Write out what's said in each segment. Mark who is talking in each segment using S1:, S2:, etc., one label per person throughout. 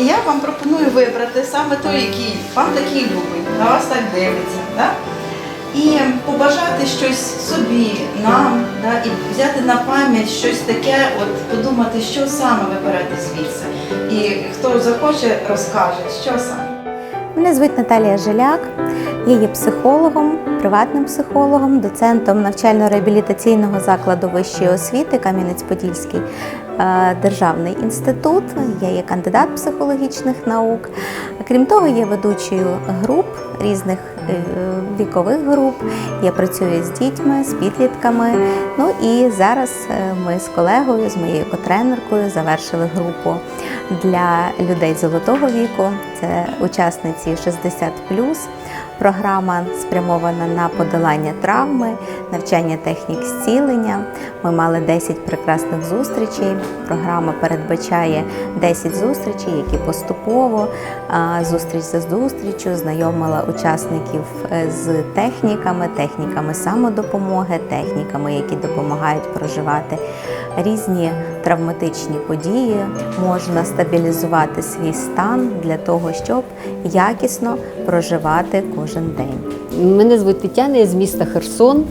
S1: І я вам пропоную вибрати саме той, який вам такий любить, на вас так дивиться. Да? І побажати щось собі, нам, да? і взяти на пам'ять щось таке, от подумати, що саме ви берете звідси. І хто захоче, розкаже, що саме.
S2: Мене звуть Наталія Жиляк. Я є психологом, приватним психологом, доцентом навчально-реабілітаційного закладу вищої освіти Кам'янець-Подільський е, державний інститут. Я є кандидат психологічних наук. Крім того, є ведучою груп різних вікових груп. Я працюю з дітьми, з підлітками. Ну і зараз е, ми з колегою, з моєю котренеркою завершили групу для людей золотого віку. Це учасниці 60 Програма спрямована на подолання травми, навчання технік зцілення. Ми мали 10 прекрасних зустрічей. Програма передбачає 10 зустрічей, які поступово зустріч за зустрічю знайомила учасників е, з техніками, техніками самодопомоги, техніками, які допомагають проживати різні травматичні події. Можна стабілізувати свій стан для того, щоб якісно проживати кожен день.
S3: Мене звуть Тетяна, я з міста Херсон.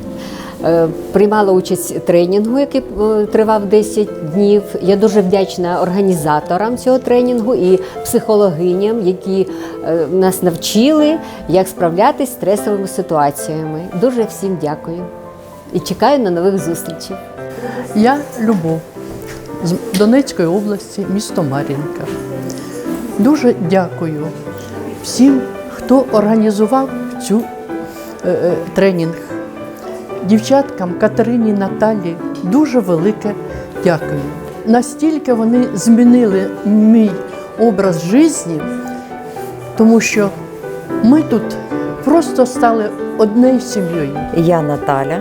S3: Е, Приймала участь в тренінгу, який е, тривав 10 днів. Я дуже вдячна організаторам цього тренінгу і психологиням, які е, нас навчили, як справлятися з стресовими ситуаціями. Дуже всім дякую і чекаю на нових зустрічей.
S4: Я Любов з Донецької області, місто Мар'їнка. Дуже дякую всім, хто організував цю е, е, тренінг. Дівчаткам Катерині Наталі дуже велике дякую. Настільки вони змінили мій образ житті, тому що ми тут просто стали однією сім'єю.
S5: Я Наталя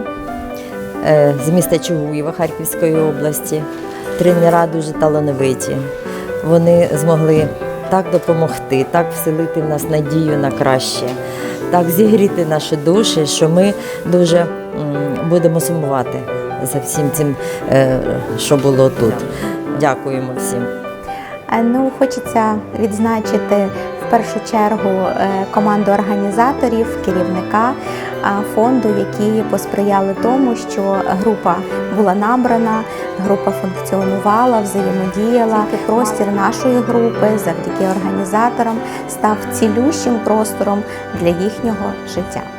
S5: е, з міста Чугуєва Харківської області. Тренера дуже талановиті. Вони змогли так допомогти, так вселити в нас надію на краще, так зігріти наші душі, що ми дуже будемо сумувати за всім цим, е, що було тут. Дякуємо всім.
S2: Ну, хочеться відзначити в першу чергу е, команду організаторів, керівника фонду, які посприяли тому, що група була набрана, група функціонувала, взаємодіяла. Простір нашої групи завдяки організаторам став цілющим простором для їхнього життя.